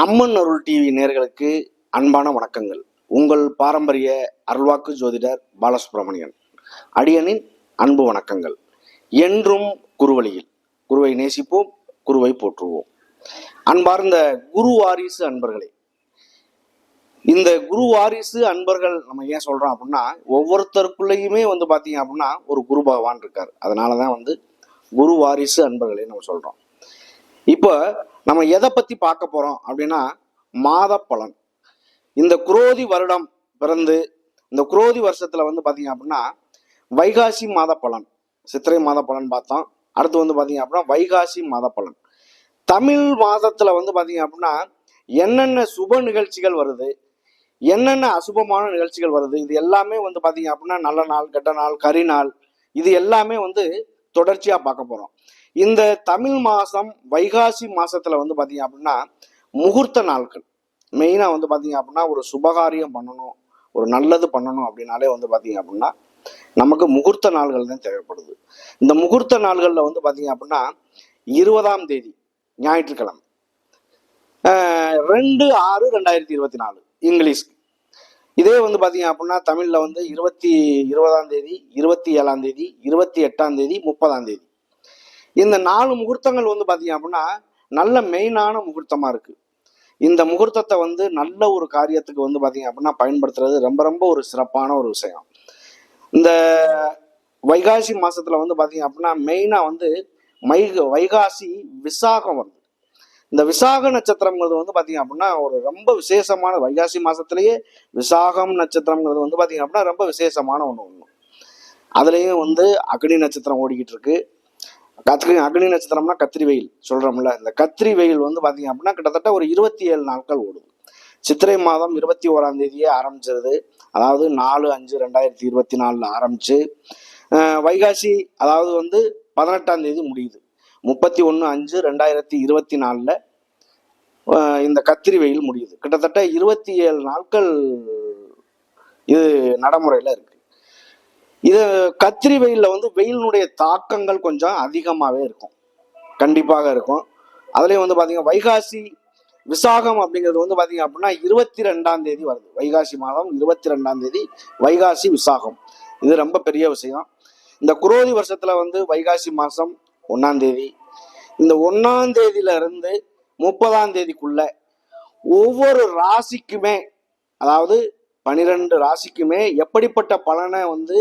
அம்மன் அருள் TV நேர்களுக்கு அன்பான வணக்கங்கள். உங்கள் பாரம்பரிய அருள்வாக்கு ஜோதிடர் பாலசுப்ரமணியன். அடியனின் அன்பு வணக்கங்கள். என்றும் குருவழியில் குருவை நேசிப்போம் குருவை போற்றுவோம். அன்பார்ந்த குரு வாரிசு அன்பர்களே இந்த குரு வாரிசு அன்பர்கள் நம்ம ஏன் சொல்றோம் அப்படின்னா ஒவ்வொருத்தருக்குள்ளேயுமே வந்து பாத்தீங்க அப்படின்னா ஒரு குரு பகவான் இருக்கார். அதனாலதான் வந்து குரு வாரிசு அன்பர்களே நம்ம சொல்றோம். இப்போ நம்ம எதை பத்தி பார்க்க போறோம் அப்படின்னா மாத பலன். இந்த குரோதி வருடம் பிறந்து இந்த குரோதி வருஷத்துல வந்து பாத்தீங்க அப்படின்னா வைகாசி மாத பலன். சித்திரை மாத பலன் பார்த்தோம். அடுத்து வந்து பாத்தீங்க அப்படின்னா வைகாசி மாத பலன். தமிழ் மாதத்துல வந்து பாத்தீங்க அப்படின்னா என்னென்ன சுப நிகழ்ச்சிகள் வருது என்னென்ன அசுபமான நிகழ்ச்சிகள் வருது இது எல்லாமே வந்து பாத்தீங்க அப்படின்னா நல்ல நாள் கெட்ட நாள் கரி நாள் இது எல்லாமே வந்து தொடர்ச்சியா பார்க்க போறோம். இந்த தமிழ் மாசம் வைகாசி மாசத்துல வந்து பாத்தீங்க அப்படின்னா முகூர்த்த நாட்கள் மெயினா வந்து பாத்தீங்க அப்படின்னா ஒரு சுபகாரியம் பண்ணணும் ஒரு நல்லது பண்ணணும் அப்படின்னாலே வந்து பாத்தீங்க அப்படின்னா நமக்கு முகூர்த்த நாள்கள் தான் தேவைப்படுது. இந்த முகூர்த்த நாள்கள்ல வந்து பாத்தீங்க அப்படின்னா இருபதாம் தேதி ஞாயிற்றுக்கிழமை. ரெண்டு ஆறு ரெண்டாயிரத்தி இருபத்தி நாலு இங்கிலீஷ்க்கு. இதே வந்து பாத்தீங்க அப்படின்னா தமிழ்ல வந்து இருபத்தி இருபதாம் தேதி இருபத்தி ஏழாம் தேதி இருபத்தி எட்டாம் தேதி முப்பதாம் தேதி. இந்த நாலு முகூர்த்தங்கள் வந்து பார்த்தீங்க அப்படின்னா நல்ல மெயினான முகூர்த்தமாக இருக்குது இந்த முகூர்த்தத்தை வந்து நல்ல ஒரு காரியத்துக்கு வந்து பார்த்தீங்க அப்படின்னா பயன்படுத்துறது ரொம்ப ரொம்ப ஒரு சிறப்பான ஒரு விஷயம். இந்த வைகாசி மாசத்துல வந்து பார்த்தீங்க அப்படின்னா மெயினாக வந்து மை வைகாசி விசாகம் வருது. இந்த விசாக நட்சத்திரங்கிறது வந்து பார்த்தீங்க அப்படின்னா ஒரு ரொம்ப விசேஷமான வைகாசி மாசத்திலேயே விசாகம் நட்சத்திரங்கிறது வந்து பார்த்தீங்க அப்படின்னா ரொம்ப விசேஷமான ஒன்று ஒன்று அதுலேயும் வந்து அக்னி நட்சத்திரம் ஓடிக்கிட்டு இருக்கு. கத்திரி அக்னி நட்சத்திரம்னா கத்திரி வெயில் சொல்றோம்ல. இந்த கத்திரி வெயில் வந்து பாத்தீங்க அப்படின்னா கிட்டத்தட்ட ஒரு இருபத்தி ஏழு நாட்கள் ஓடும். சித்திரை மாதம் இருபத்தி ஓராம் தேதியே ஆரம்பிச்சிருது. அதாவது நாலு அஞ்சு ரெண்டாயிரத்தி இருபத்தி நாலுல ஆரம்பிச்சு வைகாசி அதாவது வந்து பதினெட்டாம் தேதி முடியுது. முப்பத்தி ஒன்று அஞ்சு ரெண்டாயிரத்தி இருபத்தி நாலில் இந்த கத்திரி வெயில் முடியுது. கிட்டத்தட்ட இருபத்தி ஏழு நாட்கள் இது நடைமுறையில் இருக்கு. இது கத்திரி வெயிலில் வந்து வெயிலினுடைய தாக்கங்கள் கொஞ்சம் அதிகமாகவே இருக்கும். கண்டிப்பாக இருக்கும். அதுலேயும் வந்து பார்த்தீங்கன்னா வைகாசி விசாகம் அப்படிங்கிறது வந்து பார்த்தீங்க அப்படின்னா இருபத்தி ரெண்டாம் தேதி வருது. வைகாசி மாதம் இருபத்தி ரெண்டாம் தேதி வைகாசி விசாகம். இது ரொம்ப பெரிய விஷயம். இந்த குரோதி வருஷத்துல வந்து வைகாசி மாதம் ஒன்னாம் தேதி. இந்த ஒன்னாம் தேதியிலிருந்து முப்பதாம் தேதிக்குள்ள ஒவ்வொரு ராசிக்குமே அதாவது பனிரெண்டு ராசிக்குமே எப்படிப்பட்ட பலனை வந்து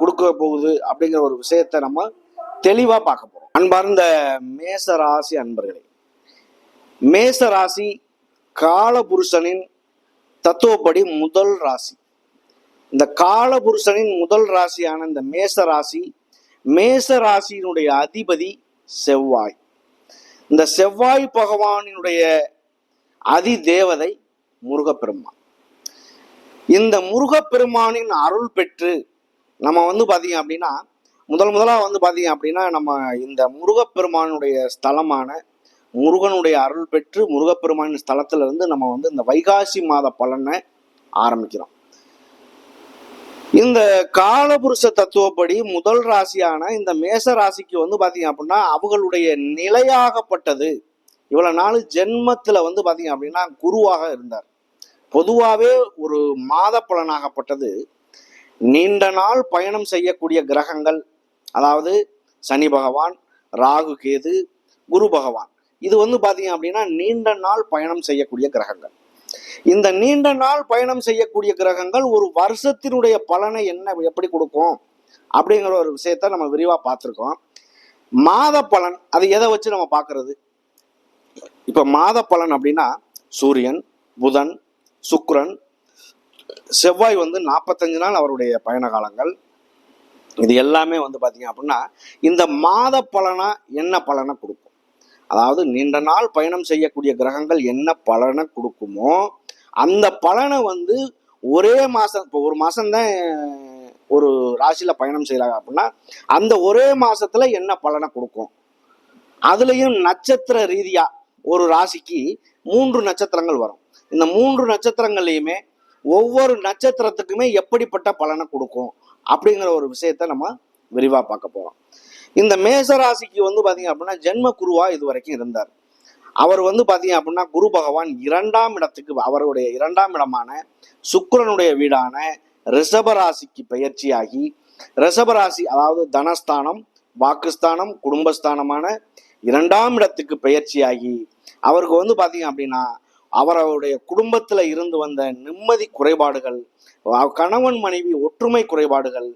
கொடுக்க போகுது அப்படிங்கிற ஒரு விஷயத்த நம்ம தெளிவா பார்க்க போறோம். அன்பார்ந்த மேச ராசி அன்பர்களே மேச ராசி காலபுருஷனின் தத்துவப்படி முதல் ராசி. இந்த காலபுருஷனின் முதல் ராசியான இந்த மேச ராசி மேச ராசியினுடைய அதிபதி செவ்வாய். இந்த செவ்வாய் பகவானினுடைய அதி தேவதை முருகப்பெருமான். இந்த முருகப்பெருமானின் அருள் பெற்று நம்ம வந்து பார்த்தீங்க அப்படின்னா முதல் முதலா வந்து பார்த்தீங்க அப்படின்னா நம்ம இந்த முருகப்பெருமானுடைய ஸ்தலமான முருகனுடைய அருள் பெற்று முருகப்பெருமானின் ஸ்தலத்துல இருந்து நம்ம வந்து இந்த வைகாசி மாத பலனை ஆரம்பிக்கிறோம். இந்த காலபுருஷ தத்துவப்படி முதல் ராசியான இந்த மேச ராசிக்கு வந்து பார்த்தீங்க அப்படின்னா அவங்களுடைய நிலையாகப்பட்டது. இவ்வளவு நாள் ஜென்மத்துல வந்து பார்த்தீங்க அப்படின்னா குருவாக இருந்தார். பொதுவாகவே ஒரு மாத பலனாகப்பட்டது. நீண்ட நாள் பயணம் செய்யக்கூடிய கிரகங்கள் அதாவது சனி பகவான் ராகு கேது குரு பகவான். இது வந்து பாத்தீங்க அப்படின்னா நீண்ட நாள் பயணம் செய்யக்கூடிய கிரகங்கள். இந்த நீண்ட நாள் பயணம் செய்யக்கூடிய கிரகங்கள் ஒரு வருஷத்தினுடைய பலனை என்ன எப்படி கொடுக்கும் அப்படிங்கிற ஒரு விஷயத்த நம்ம விரிவா பார்த்துருக்கோம். மாத பலன் அது எதை வச்சு நம்ம பார்க்கறது? இப்ப மாத பலன் அப்படின்னா சூரியன் புதன் சுக்ரன் செவ்வாய் வந்து நாற்பத்தஞ்சு நாள் அவருடைய பயண காலங்கள். இது எல்லாமே வந்து பார்த்தீங்க அப்படின்னா இந்த மாத பலனாக என்ன பலனை கொடுக்கும்? அதாவது நீண்ட நாள் பயணம் செய்யக்கூடிய கிரகங்கள் என்ன பலனை கொடுக்குமோ அந்த பலனை வந்து ஒரே மாதம் இப்போ ஒரு மாதம்தான் ஒரு ராசியில் பயணம் செய்கிறாங்க அப்படின்னா அந்த ஒரே மாதத்தில் என்ன பலனை கொடுக்கும்? அதுலேயும் நட்சத்திர ரீதியாக ஒரு ராசிக்கு மூன்று நட்சத்திரங்கள் வரும். இந்த மூன்று நட்சத்திரங்கள்லையுமே ஒவ்வொரு நட்சத்திரத்துக்குமே எப்படிப்பட்ட பலனை கொடுக்கும் அப்படிங்கிற ஒரு விஷயத்த நம்ம விரிவா பார்க்க போறோம். இந்த மேச ராசிக்கு வந்து பாத்தீங்க அப்படின்னா ஜென்ம குருவா இது வரைக்கும் இருந்தார். அவர் வந்து பாத்தீங்க அப்படின்னா குரு பகவான் இரண்டாம் இடத்துக்கு அவருடைய இரண்டாம் இடமான சுக்கரனுடைய வீடான ரிஷபராசிக்கு பயிற்சியாகி ரிஷபராசி அதாவது தனஸ்தானம் வாக்குஸ்தானம் குடும்பஸ்தானமான இரண்டாம் இடத்துக்கு பயிற்சியாகி அவருக்கு வந்து பாத்தீங்க அப்படின்னா அவருடைய குடும்பத்துல இருந்து வந்த நிம்மதி குறைபாடுகள் கணவன் மனைவி ஒற்றுமை குறைபாடுகள்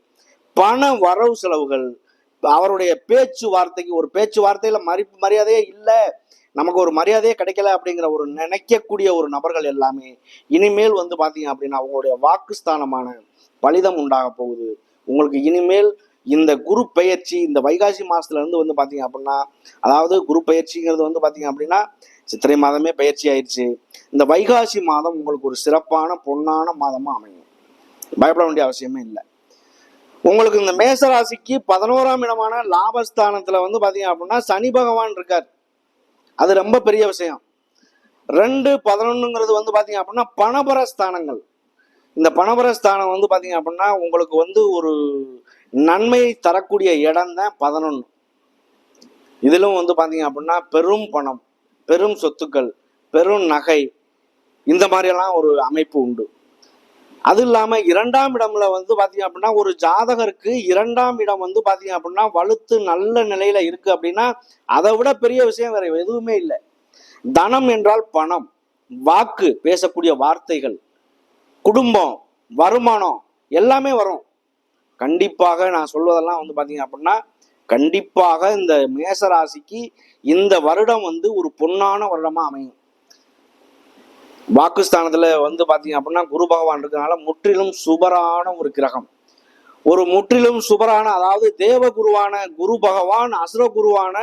பண வரவு செலவுகள் அவருடைய பேச்சுவார்த்தைக்கு ஒரு பேச்சுவார்த்தையில் வார்த்தையில மரியாதையே இல்லை நமக்கு ஒரு மரியாதையே கிடைக்கல அப்படிங்கிற ஒரு நினைக்கக்கூடிய ஒரு நபர்கள் எல்லாமே இனிமேல் வந்து பாத்தீங்க அப்படின்னா அவங்களுடைய வாக்குஸ்தானமான பலிதம் உண்டாக போகுது. உங்களுக்கு இனிமேல் இந்த குரு பெயர்ச்சி இந்த வைகாசி மாசத்துல இருந்து வந்து பாத்தீங்க அப்படின்னா அதாவது குரு பெயர்ச்சிங்கிறது வந்து பாத்தீங்க அப்படின்னா சித்திரை மாதமே பயிற்சி ஆயிடுச்சு. இந்த வைகாசி மாதம் உங்களுக்கு ஒரு சிறப்பான பொன்னான மாதமாக அமையும். பயப்பட வேண்டிய அவசியமே இல்லை. உங்களுக்கு இந்த மேசராசிக்கு பதினோராம் இடமான லாபஸ்தானத்தில் வந்து பார்த்தீங்க அப்படின்னா சனி பகவான் இருக்கார். அது ரொம்ப பெரிய விஷயம். ரெண்டு பதினொன்றுங்கிறது வந்து பார்த்தீங்க அப்படின்னா பணபர ஸ்தானங்கள். இந்த பணபர ஸ்தானம் வந்து பார்த்தீங்க அப்படின்னா உங்களுக்கு வந்து ஒரு நன்மையை தரக்கூடிய இடம் தான் பதினொன்று இதிலும் வந்து பார்த்தீங்க அப்படின்னா பெரும் பணம். பெரும் சொத்துக்கள் பெரும் நகை இந்த மாதிரியெல்லாம் ஒரு அமைப்பு உண்டு. அது இல்லாம இரண்டாம் இடம்ல வந்து பாத்தீங்க அப்படின்னா ஒரு ஜாதகருக்கு இரண்டாம் இடம் வந்து பாத்தீங்க அப்படின்னா வலுத்து நல்ல நிலையில இருக்கு அப்படின்னா அதை விட பெரிய விஷயம் வேற எதுவுமே இல்லை. தனம் என்றால் பணம் வாக்கு பேசக்கூடிய வார்த்தைகள் குடும்பம் வருமானம் எல்லாமே வரும். கண்டிப்பாக நான் சொல்வதெல்லாம் வந்து பாத்தீங்க அப்படின்னா கண்டிப்பாக இந்த மேசராசிக்கு இந்த வருடம் வந்து ஒரு பொன்னான வருடமா அமையும். வாக்குஸ்தானத்துல வந்து பாத்தீங்க அப்படின்னா குரு பகவான் இருக்கனால முற்றிலும் சுபரான ஒரு கிரகம். ஒரு முற்றிலும் சுபரான அதாவது தேவ குருவான குரு பகவான் அசுர குருவான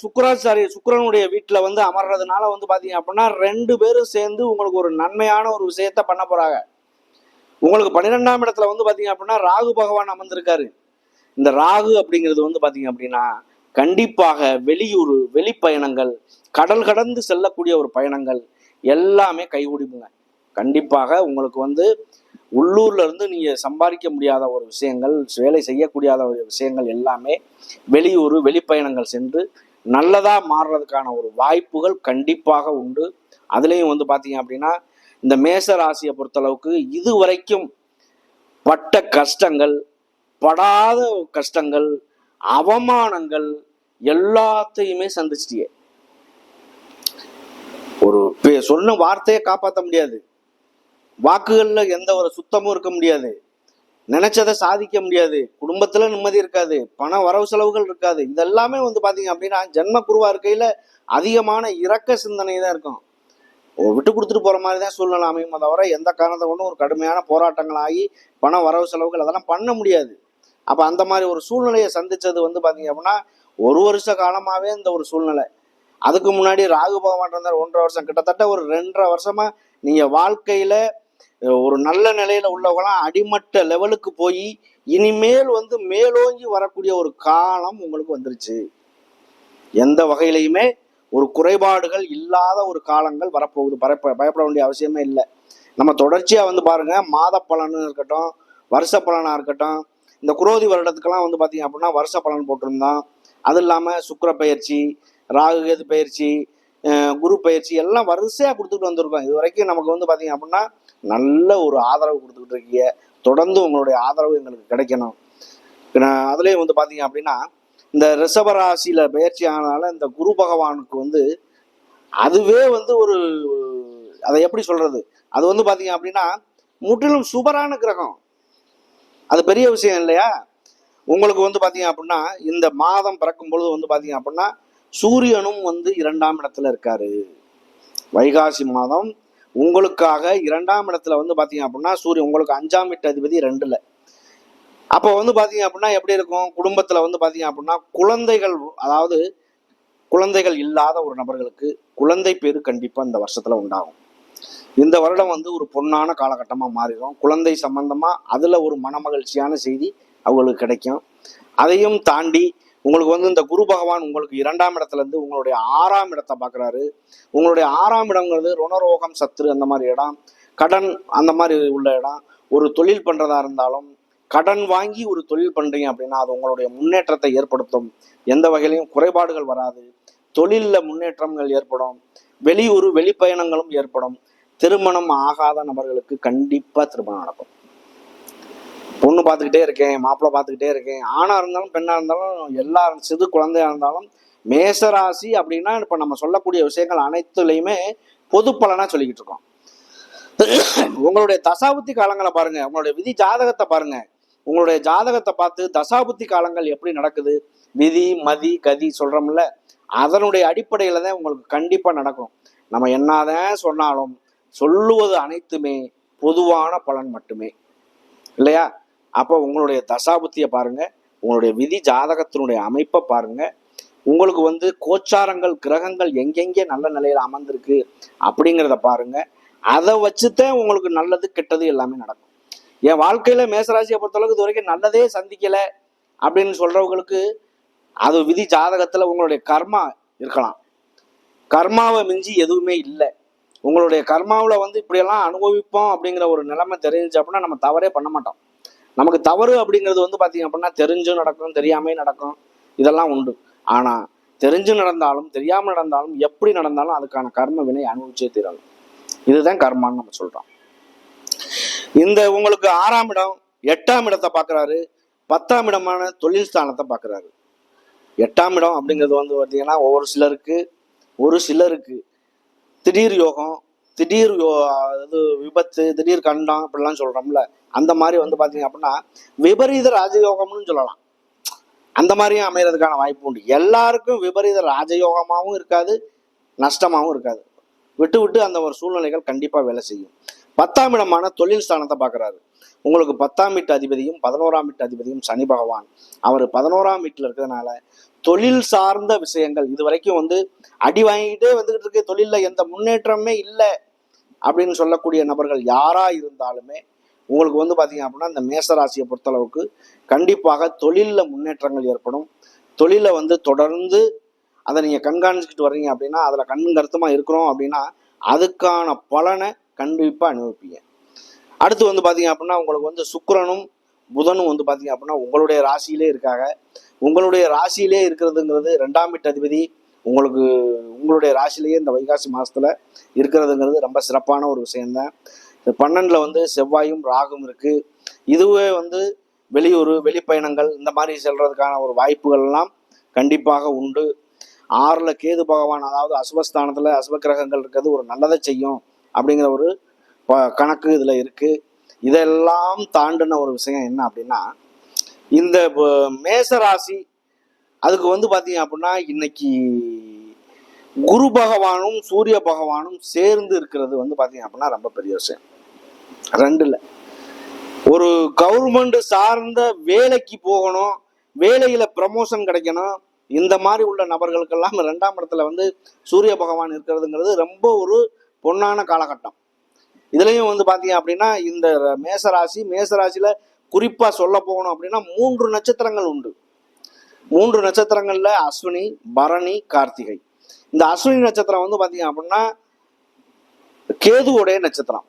சுக்கராச்சாரிய சுக்கரனுடைய வீட்டுல வந்து அமர்றதுனால வந்து பாத்தீங்க அப்படின்னா ரெண்டு பேரும் சேர்ந்து உங்களுக்கு ஒரு நன்மையான ஒரு விஷயத்த பண்ண போறாங்க. உங்களுக்கு பன்னிரெண்டாம் இடத்துல வந்து பாத்தீங்க அப்படின்னா ராகு பகவான் அமர்ந்திருக்காரு. இந்த ராகு அப்படிங்கிறது வந்து பார்த்தீங்க அப்படின்னா கண்டிப்பாக வெளியூர் வெளிப்பயணங்கள் கடல் கடந்து செல்லக்கூடிய ஒரு பயணங்கள் எல்லாமே கைகூடிப்புங்க கண்டிப்பாக உங்களுக்கு வந்து உள்ளூர்ல இருந்து நீங்க சம்பாதிக்க முடியாத ஒரு விஷயங்கள் வேலை செய்யக்கூடிய ஒரு விஷயங்கள் எல்லாமே வெளியூர் வெளிப்பயணங்கள் சென்று நல்லதா மாறுறதுக்கான ஒரு வாய்ப்புகள் கண்டிப்பாக உண்டு. அதுலேயும் வந்து பார்த்தீங்க அப்படின்னா இந்த மேச ராசியை பொறுத்தளவுக்கு இது வரைக்கும் பட்ட கஷ்டங்கள் படாத கஷ்டங்கள் அவமானங்கள் எல்லாத்தையுமே சந்திச்சிட்டியே. ஒரு சொன்ன வார்த்தையை காப்பாற்ற முடியாது. வாக்குகள்ல எந்த ஒரு சுத்தமும் இருக்க முடியாது. நினைச்சதை சாதிக்க முடியாது. குடும்பத்துல நிம்மதி இருக்காது. பண வரவு செலவுகள் இருக்காது. இதெல்லாமே வந்து பாத்தீங்க அப்படின்னா ஜென்ம குருவா இருக்கையில அதிகமான இரக்க சிந்தனை தான் இருக்கும். விட்டு கொடுத்துட்டு போற மாதிரி தான் சூழ்நிலை அமையுமே தவிர எந்த காரணத்தை கொண்டும் ஒரு கடுமையான போராட்டங்கள் ஆகி பண வரவு செலவுகள் அதெல்லாம் பண்ண முடியாது. அப்போ அந்த மாதிரி ஒரு சூழ்நிலையை சந்தித்தது வந்து பார்த்தீங்க அப்படின்னா ஒரு வருஷ காலமாகவே இந்த ஒரு சூழ்நிலை. அதுக்கு முன்னாடி ராகு பகவான் இருந்தார் ஒன்றரை வருஷம். கிட்டத்தட்ட ஒரு ரெண்டரை வருஷமாக நீங்கள் வாழ்க்கையில் ஒரு நல்ல நிலையில் உள்ளவங்களாம் அடிமட்ட லெவலுக்கு போய் இனிமேல் வந்து மேலோங்கி வரக்கூடிய ஒரு காலம் உங்களுக்கு வந்துருச்சு. எந்த வகையிலையுமே ஒரு குறைபாடுகள் இல்லாத ஒரு காலங்கள் வரப்போகுது. பரப்ப பயப்பட வேண்டிய அவசியமே இல்லை. நம்ம தொடர்ச்சியாக வந்து பாருங்க மாத பலன்னு இருக்கட்டும் வருஷ பலனாக இருக்கட்டும் இந்த குரோதி வருடத்துக்கெல்லாம் வந்து பார்த்தீங்க அப்படின்னா வருஷ பலன் போட்டிருந்தோம் அது இல்லாமல் சுக்கர பயிற்சி ராகு கேது பயிற்சி குரு பயிற்சி எல்லாம் வரிசையாக கொடுத்துட்டு வந்திருக்கோம். இது வரைக்கும் நமக்கு வந்து பார்த்தீங்க அப்படின்னா நல்ல ஒரு ஆதரவு கொடுத்துக்கிட்டு இருக்கீங்க. தொடர்ந்து உங்களுடைய ஆதரவு எங்களுக்கு கிடைக்கணும். நான் வந்து பார்த்தீங்க அப்படின்னா இந்த ரிஷபராசியில் பயிற்சி ஆனதால இந்த குரு பகவானுக்கு வந்து அதுவே வந்து ஒரு அதை எப்படி சொல்றது? அது வந்து பார்த்தீங்க அப்படின்னா முற்றிலும் சுபரான கிரகம். அது பெரிய விஷயம் இல்லையா? உங்களுக்கு வந்து பார்த்தீங்க அப்படின்னா இந்த மாதம் பிறக்கும் பொழுது வந்து பார்த்தீங்க அப்படின்னா சூரியனும் வந்து இரண்டாம் இடத்துல இருக்காரு. வைகாசி மாதம் உங்களுக்காக இரண்டாம் இடத்துல வந்து பார்த்தீங்க அப்படின்னா சூரியன் உங்களுக்கு அஞ்சாம் வீட்டு அதிபதி ரெண்டுல. அப்போ வந்து பார்த்தீங்க அப்படின்னா எப்படி இருக்கும்? குடும்பத்தில் வந்து பார்த்தீங்க அப்படின்னா குழந்தைகள் அதாவது குழந்தைகள் இல்லாத ஒரு நபர்களுக்கு குழந்தை பேர் கண்டிப்பாக இந்த வருஷத்தில் உண்டாகும். இந்த வருடம் வந்து ஒரு பொன்னான காலகட்டமா மாறிடும். குழந்தை சம்பந்தமாக அதுல ஒரு மனமகிழ்ச்சியான செய்தி அவங்களுக்கு கிடைக்கும். அதையும் தாண்டி உங்களுக்கு வந்து இந்த குரு பகவான் உங்களுக்கு இரண்டாம் இடத்துல இருந்து உங்களுடைய ஆறாம் இடத்தை பார்க்கறாரு. உங்களுடைய ஆறாம் இடங்கிறது ருணரோகம் சத்துரு அந்த மாதிரி இடம் கடன் அந்த மாதிரி உள்ள இடம். ஒரு தொழில் பண்றதா இருந்தாலும் கடன் வாங்கி ஒரு தொழில் பண்றீங்க அப்படின்னா அது உங்களுடைய முன்னேற்றத்தை ஏற்படுத்தும். எந்த வகையிலையும் குறைபாடுகள் வராது. தொழிலில் முன்னேற்றங்கள் ஏற்படும். வெளியூர் வெளிப்பயணங்களும் ஏற்படும். திருமணம் ஆகாத நபர்களுக்கு கண்டிப்பா திருமணம் நடக்கும். பொண்ணு பார்த்துக்கிட்டே இருக்கேன் மாப்பிள்ளை பார்த்துக்கிட்டே இருக்கேன். ஆணா இருந்தாலும் பெண்ணா இருந்தாலும் எல்லா சிறு குழந்தையா இருந்தாலும் மேசராசி அப்படின்னா இப்ப நம்ம சொல்லக்கூடிய விஷயங்கள் அனைத்துலையுமே பொது பலனா சொல்லிக்கிட்டு இருக்கோம். உங்களுடைய தசாபுத்தி காலங்களை பாருங்க. உங்களுடைய விதி ஜாதகத்தை பாருங்க. உங்களுடைய ஜாதகத்தை பார்த்து தசாபுத்தி காலங்கள் எப்படி நடக்குது? விதி மதி கதி சொல்றோம்ல. அதனுடைய அடிப்படையில தான் உங்களுக்கு கண்டிப்பா நடக்கும். நம்ம என்னதான் சொன்னாலும் சொல்லுவது அனைத்துமே பொதுவான பலன் மட்டுமே. இல்லையா? அப்போ உங்களுடைய தசாபுத்தியை பாருங்க உங்களுடைய விதி ஜாதகத்தினுடைய அமைப்பை பாருங்க. உங்களுக்கு வந்து கோச்சாரங்கள் கிரகங்கள் எங்கெங்கே நல்ல நிலையில் அமர்ந்திருக்கு அப்படிங்கிறத பாருங்க. அதை வச்சுதான் உங்களுக்கு நல்லது கெட்டது எல்லாமே நடக்கும். என் வாழ்க்கையில மேசராசியை பொறுத்தளவுக்கு இது வரைக்கும் நல்லதே சந்திக்கல அப்படின்னு சொல்றவங்களுக்கு அது விதி ஜாதகத்துல உங்களுடைய கர்மா இருக்கலாம். கர்மாவை மிஞ்சி எதுவுமே இல்லை. உங்களுடைய கர்மாவில் வந்து இப்படியெல்லாம் அனுபவிப்போம் அப்படிங்கிற ஒரு நிலைமை தெரிஞ்சு அப்படின்னா நம்ம தவறே பண்ண மாட்டோம். நமக்கு தவறு அப்படிங்கிறது வந்து பார்த்தீங்க அப்படின்னா தெரிஞ்சும் நடக்கும் தெரியாமே நடக்கும். இதெல்லாம் உண்டு. ஆனால் தெரிஞ்சு நடந்தாலும் தெரியாமல் நடந்தாலும் எப்படி நடந்தாலும் அதுக்கான கர்ம வினை அனுபவிச்சே தீரணும் இதுதான் கர்மான்னு நம்ம சொல்கிறோம் இந்த உங்களுக்கு ஆறாம் இடம் எட்டாம் இடத்தை பார்க்குறாரு பத்தாம் இடமான தொழில் ஸ்தானத்தை பார்க்குறாரு எட்டாம் இடம் அப்படிங்கிறது வந்து பார்த்தீங்கன்னா ஒவ்வொரு சிலருக்கு ஒரு சிலருக்கு திடீர் யோகம் திடீர் யோ இது விபத்து திடீர் கண்டம் இப்படிலாம் சொல்றோம்ல. அந்த மாதிரி வந்து பார்த்தீங்க அப்படின்னா விபரீத ராஜயோகம்னு சொல்லலாம். அந்த மாதிரியும் அமையறதுக்கான வாய்ப்பு உண்டு. எல்லாருக்கும் விபரீத ராஜயோகமாகவும் இருக்காது நஷ்டமாகவும் இருக்காது. விட்டு விட்டு அந்த ஒரு சூழ்நிலைகள் கண்டிப்பாக வேலை செய்யும். பத்தாம் இடமான தொழில் ஸ்தானத்தை பார்க்குறாரு. உங்களுக்கு பத்தாம் வீட்டு அதிபதியும் பதினோராம் வீட்டு அதிபதியும் சனி பகவான். அவர் பதினோராம் வீட்டில் இருக்கிறதுனால தொழில் சார்ந்த விஷயங்கள் இது வரைக்கும் வந்து அடி வாங்கிட்டே வந்துகிட்டு இருக்கு. தொழிலில் எந்த முன்னேற்றமே இல்லை அப்படின்னு சொல்லக்கூடிய நபர்கள் யாராக இருந்தாலுமே உங்களுக்கு வந்து பார்த்தீங்க அப்படின்னா இந்த மேசராசியை பொறுத்தளவுக்கு கண்டிப்பாக தொழிலில் முன்னேற்றங்கள் ஏற்படும். தொழிலை வந்து தொடர்ந்து அதை நீங்கள் கண்காணிச்சுக்கிட்டு வர்றீங்க அப்படின்னா அதில் கண் கருத்துமா இருக்கிறோம் அப்படின்னா அதுக்கான பலனை கண்டிப்பாக அனுபவிப்பீங்க. அடுத்து வந்து பார்த்தீங்க அப்படின்னா உங்களுக்கு வந்து சுக்கரனும் புதனும் வந்து பார்த்தீங்க அப்படின்னா உங்களுடைய ராசியிலே இருக்காங்க. உங்களுடைய ராசியிலே இருக்கிறதுங்கிறது ரெண்டாம் வீட்டு அதிபதி உங்களுக்கு உங்களுடைய ராசியிலேயே இந்த வைகாசி மாதத்தில் இருக்கிறதுங்கிறது ரொம்ப சிறப்பான ஒரு விஷயம்தான். இந்த வந்து செவ்வாயும் ராகும் இருக்குது இதுவே வந்து வெளியூர் வெளிப்பயணங்கள் இந்த மாதிரி செல்றதுக்கான ஒரு வாய்ப்புகள்லாம் கண்டிப்பாக உண்டு. ஆறில் கேது பகவான் அதாவது அசுவஸ்தானத்தில் அசுப கிரகங்கள் இருக்கிறது ஒரு நல்லதை செய்யும். அப்படிங்கிற ஒரு ப- கணக்கு இதில் இருக்குது இதெல்லாம் தாண்டின ஒரு விஷயம் என்ன அப்படின்னா இந்த மேச ராசி அதுக்கு வந்து பார்த்தீங்க அப்படின்னா இன்னைக்கு குரு பகவானும் சூரிய பகவானும் சேர்ந்து இருக்கிறது வந்து பார்த்தீங்க அப்படின்னா ரொம்ப பெரிய விஷயம். ரெண்டுல. ஒரு கவர்மெண்ட் சார்ந்த வேலைக்கு போகணும் வேலையில ப்ரமோஷன் கிடைக்கணும் இந்த மாதிரி உள்ள நபர்களுக்கெல்லாம் ரெண்டாம் இடத்துல வந்து சூரிய பகவான் இருக்கிறதுங்கிறது ரொம்ப ஒரு பொன்னான காலகட்டம். இதுலயும் வந்து பாத்தீங்க அப்படின்னா இந்த மேசராசி மேசராசியில குறிப்பா சொல்ல போகணும் அப்படின்னா மூன்று நட்சத்திரங்கள் உண்டு. மூன்று நட்சத்திரங்கள்ல அஸ்வினி பரணி கார்த்திகை. இந்த அஸ்வினி நட்சத்திரம் வந்து பாத்தீங்க அப்படின்னா கேதுவோடைய நட்சத்திரம்.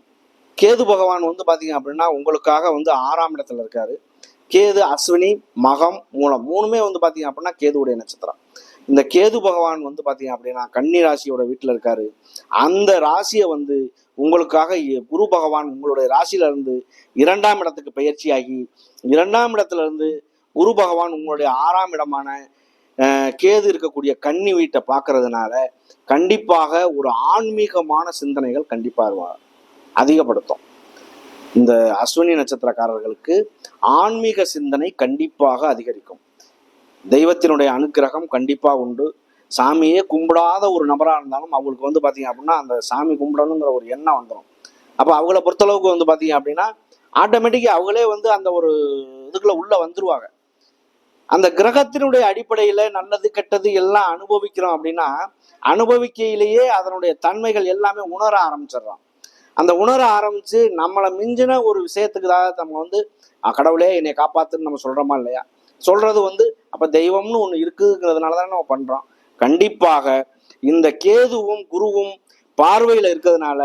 கேது பகவான் வந்து பாத்தீங்க அப்படின்னா உங்களுக்காக வந்து ஆறாம் இடத்துல இருக்காரு. கேது அஸ்வினி மகம் மூலம் மூணுமே வந்து பாத்தீங்க அப்படின்னா கேதுவுடைய நட்சத்திரம். இந்த கேது பகவான் வந்து பார்த்தீங்க அப்படின்னா கன்னி ராசியோட வீட்டுல இருக்காரு. அந்த ராசியை வந்து உங்களுக்காக குரு பகவான் உங்களுடைய ராசியில இருந்து இரண்டாம் இடத்துக்கு பயிற்சியாகி இரண்டாம் இடத்துல இருந்து குரு பகவான் உங்களுடைய ஆறாம் இடமான அஹ், கேது இருக்கக்கூடிய கன்னி வீட்டை பார்க்கறதுனால கண்டிப்பாக ஒரு ஆன்மீகமான சிந்தனைகள் கண்டிப்பா அதிகப்படுத்தும். இந்த அஸ்வினி நட்சத்திரக்காரர்களுக்கு ஆன்மீக சிந்தனை கண்டிப்பாக அதிகரிக்கும். தெய்வத்தினுடைய அனுக்கிரகம் கண்டிப்பாக உண்டு. சாமியே கும்பிடாத ஒரு நபராக இருந்தாலும் அவங்களுக்கு வந்து பார்த்தீங்க அப்படின்னா அந்த சாமி கும்பிடணுங்கிற ஒரு எண்ணம் வந்துடும் அப்போ அவங்கள பொறுத்தளவுக்கு வந்து பார்த்தீங்க அப்படின்னா ஆட்டோமேட்டிக்காக அவங்களே வந்து அந்த ஒரு இதுக்குள்ள உள்ளே வந்துருவாங்க. அந்த கிரகத்தினுடைய அடிப்படையில் நல்லது கெட்டது எல்லாம் அனுபவிக்கிறோம் அப்படின்னா அனுபவிக்கையிலேயே அதனுடைய தன்மைகள் எல்லாமே உணர ஆரம்பிச்சிடுறோம். அந்த உணர ஆரம்பித்து நம்மளை மிஞ்சின ஒரு விஷயத்துக்கு தான் நம்ம வந்து கடவுளே என்னை காப்பாத்துன்னு நம்ம சொல்கிறோமா இல்லையா? சொல்றது வந்து அப்ப தெய்வம்னு ஒன்று இருக்குங்கிறதுனால தானே நம்ம பண்றோம். கண்டிப்பாக இந்த கேதுவும் குருவும் பார்வையில இருக்கிறதுனால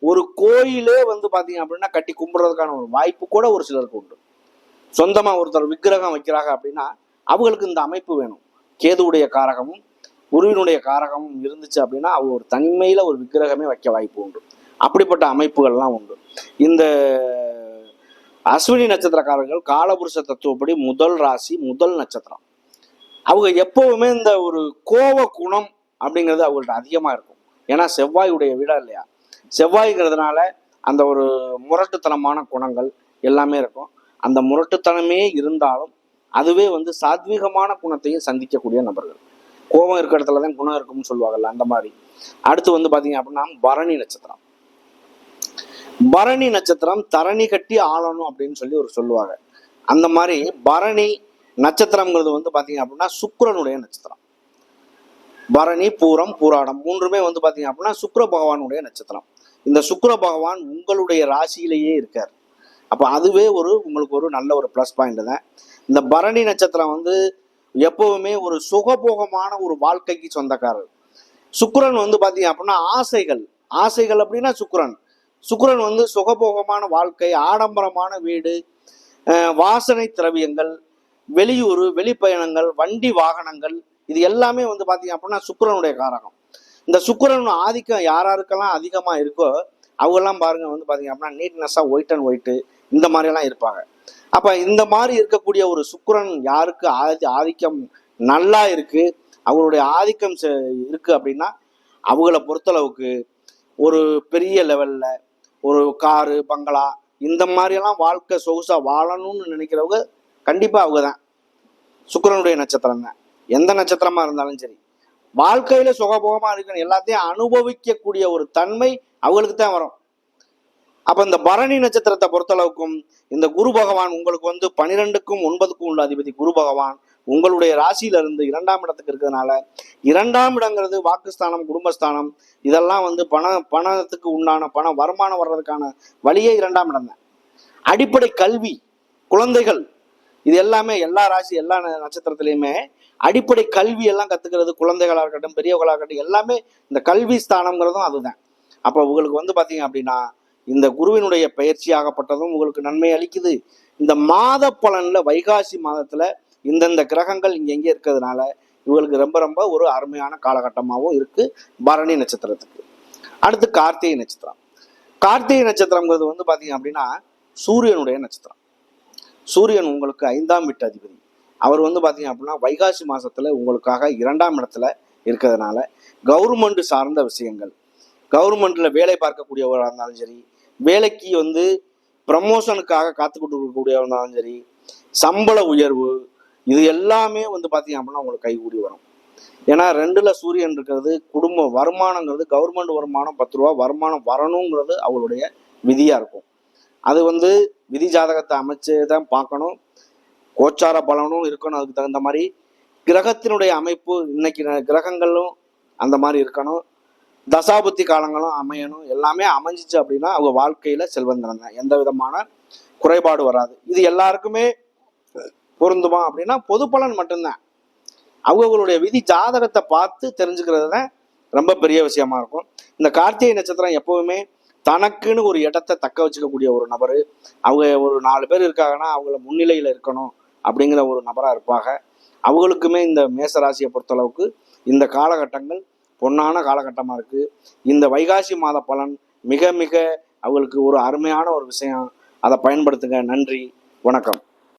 ஒரு கோயிலே வந்து பாத்தீங்க அப்படின்னா கட்டி கும்பிடுறதுக்கான ஒரு வாய்ப்பு கூட ஒரு சிலருக்கு உண்டு. சொந்தமா ஒருத்தர் விக்கிரகம் வைக்கிறாங்க அப்படின்னா அவங்களுக்கு இந்த அமைப்பு வேணும். கேதுவுடைய காரகமும் குருவினுடைய காரகமும் இருந்துச்சு அப்படின்னா அவங்க ஒரு தனிமையில ஒரு விக்கிரகமே வைக்க வாய்ப்பு உண்டு. அப்படிப்பட்ட அமைப்புகள்லாம் உண்டு. இந்த அஸ்வினி நட்சத்திரக்காரர்கள் காலபுருஷ தத்துவப்படி முதல் ராசி முதல் நட்சத்திரம். அவங்க எப்பவுமே இந்த ஒரு கோவ குணம் அப்படிங்கிறது அவங்கள்ட்ட அதிகமாக இருக்கும். ஏன்னா செவ்வாயுடைய வீடா இல்லையா? செவ்வாய்ங்கிறதுனால அந்த ஒரு முரட்டுத்தனமான குணங்கள் எல்லாமே இருக்கும். அந்த முரட்டுத்தனமே இருந்தாலும் அதுவே வந்து சாத்வீகமான குணத்தையும் சந்திக்கக்கூடிய நபர்கள். கோபம் இருக்கிற இடத்துல தான் குணம் இருக்கும்னு சொல்லுவாங்கல்ல அந்த மாதிரி. அடுத்து வந்து பார்த்தீங்க அப்படின்னா பரணி நட்சத்திரம். பரணி நட்சத்திரம் தரணி கட்டி ஆளணும் அப்படின்னு சொல்லி ஒரு சொல்லுவாங்க. அந்த மாதிரி பரணி நட்சத்திரம்ங்கிறது வந்து பாத்தீங்க அப்படின்னா சுக்கரனுடைய நட்சத்திரம். பரணி பூரம் பூராடம் மூன்றுமே வந்து பாத்தீங்க அப்படின்னா சுக்கர பகவானுடைய நட்சத்திரம். இந்த சுக்கர பகவான் உங்களுடைய ராசியிலேயே இருக்கார். அப்ப அதுவே ஒரு உங்களுக்கு ஒரு நல்ல ஒரு ப்ளஸ் பாயிண்ட் தான். இந்த பரணி நட்சத்திரம் வந்து எப்பவுமே ஒரு சுகபோகமான ஒரு வாழ்க்கைக்கு சொந்தக்காரர். சுக்கரன் வந்து பாத்தீங்க அப்படின்னா ஆசைகள். ஆசைகள் அப்படின்னா சுக்கிரன். சுக்கரன் வந்து சுகபோகமான வாழ்க்கை ஆடம்பரமான வீடு வாசனை திரவியங்கள் வெளியூர் வெளிப்பயணங்கள் வண்டி வாகனங்கள் இது எல்லாமே வந்து பார்த்தீங்க அப்படின்னா சுக்கிரனுடைய காரகம். இந்த சுக்கரன் ஆதிக்கம் யாராருக்கெல்லாம் அதிகமாக இருக்கோ அவங்கெல்லாம் பாருங்க வந்து பார்த்தீங்க அப்படின்னா நீட்னஸ்ஸாக ஒயிட் அண்ட் ஒயிட்டு இந்த மாதிரி எல்லாம் இருப்பாங்க. அப்போ இந்த மாதிரி இருக்கக்கூடிய ஒரு சுக்கரன் யாருக்கு ஆதி ஆதிக்கம் நல்லா இருக்குது அவங்களுடைய ஆதிக்கம் செ- அப்படின்னா அவங்கள பொறுத்தளவுக்கு ஒரு பெரிய லெவலில் ஒரு காரு பங்களா இந்த மாதிரியெல்லாம் வாழ்க்கை சொகுசா வாழணும்னு நினைக்கிறவங்க கண்டிப்பா அவங்க தான் சுக்கிரனுடைய நட்சத்திரம் தான். எந்த நட்சத்திரமா இருந்தாலும் சரி. வாழ்க்கையில சுகபோகமா இருக்கணும். எல்லாத்தையும் அனுபவிக்கக்கூடிய ஒரு தன்மை அவங்களுக்கு தான் வரும். அப்ப இந்த பரணி நட்சத்திரத்தை பொறுத்தளவுக்கும் இந்த குரு பகவான் உங்களுக்கு வந்து பனிரெண்டுக்கும் ஒன்பதுக்கும் உள்ள அதிபதி குரு பகவான். உங்களுடைய ராசியில இருந்து இரண்டாம் இடத்துக்கு இருக்கிறதுனால இரண்டாம் இடங்கிறது வாக்குஸ்தானம் குடும்பஸ்தானம் இதெல்லாம் வந்து பண பணத்துக்கு உண்டான பண வருமானம் வர்றதுக்கான வழியே இரண்டாம் இடம் தான். அடிப்படை கல்வி குழந்தைகள் இது எல்லாமே எல்லா ராசி எல்லா ந- நட்சத்திரத்திலையுமே அடிப்படை கல்வி எல்லாம் கத்துக்கிறது குழந்தைகளாக இருக்கட்டும் பெரியவர்களாக இருக்கட்டும் எல்லாமே இந்த கல்வி ஸ்தானம்ங்கிறதும் அதுதான். அப்போ உங்களுக்கு வந்து பார்த்தீங்க அப்படின்னா இந்த குருவினுடைய பயிற்சி ஆகப்பட்டதும் உங்களுக்கு நன்மை அளிக்குது. இந்த மாத பலன்ல வைகாசி மாதத்துல இந்தந்த கிரகங்கள் இங்கெங்கே இருக்கிறதுனால இவங்களுக்கு ரொம்ப ரொம்ப ஒரு அருமையான காலகட்டமாகவும் இருக்குது பரணி நட்சத்திரத்துக்கு. அடுத்து கார்த்திகை நட்சத்திரம். கார்த்திகை நட்சத்திரங்கிறது வந்து பார்த்தீங்க அப்படின்னா சூரியனுடைய நட்சத்திரம். சூரியன் உங்களுக்கு ஐந்தாம் வீட்டு அதிபதி. அவர் வந்து பார்த்தீங்க அப்படின்னா வைகாசி மாதத்தில் உங்களுக்காக இரண்டாம் இடத்துல இருக்கிறதுனால கவர்மெண்ட் சார்ந்த விஷயங்கள். கவர்மெண்ட்ல வேலை பார்க்கக்கூடியவராக இருந்தாலும் சரி வேலைக்கு வந்து ப்ரமோஷனுக்காக காத்துக்கிட்டு இருக்கக்கூடியவராக இருந்தாலும் சரி சம்பள உயர்வு இது எல்லாமே வந்து பார்த்தீங்க அப்படின்னா உங்களுக்கு கைகூடி வரும். ஏன்னா ரெண்டுல சூரியன் இருக்கிறது குடும்ப வருமானங்கிறது கவர்மெண்ட் வருமானம் பத்து ரூபா வருமானம் வரணுங்கிறது அவங்களுடைய விதியா இருக்கும். அது வந்து விதி ஜாதகத்தை அமைச்சு தான் பார்க்கணும். கோச்சார பலனும் இருக்கணும் அதுக்கு தகுந்த மாதிரி. கிரகத்தினுடைய அமைப்பு இன்னைக்கு கிரகங்களும் அந்த மாதிரி இருக்கணும். தசாபுத்தி காலங்களும் அமையணும். எல்லாமே அமைஞ்சிச்சு அப்படின்னா அவங்க வாழ்க்கையில செல்வந்தனம் தான். எந்த விதமான குறைபாடு வராது. இது எல்லாருக்குமே பொருந்துமா அப்படின்னா பொது பலன் மட்டும்தான். அவங்களுடைய விதி ஜாதகத்தை பார்த்து தெரிஞ்சுக்கிறது தான் ரொம்ப பெரிய விஷயமா இருக்கும். இந்த கார்த்திகை நட்சத்திரம் எப்பவுமே தனக்குன்னு ஒரு இடத்தை தக்க வச்சுக்கக்கூடிய ஒரு நபர். அவங்க ஒரு நாலு பேர் இருக்காங்கன்னா அவங்கள முன்னிலையில் இருக்கணும் அப்படிங்கிற ஒரு நபராக இருப்பாங்க. அவங்களுக்குமே இந்த மேசராசியை பொறுத்தளவுக்கு இந்த காலகட்டங்கள் பொன்னான காலகட்டமாக இருக்குது இந்த வைகாசி மாத பலன் மிக மிக அவங்களுக்கு ஒரு அருமையான ஒரு விஷயம். அதை பயன்படுத்துங்க. நன்றி. வணக்கம்.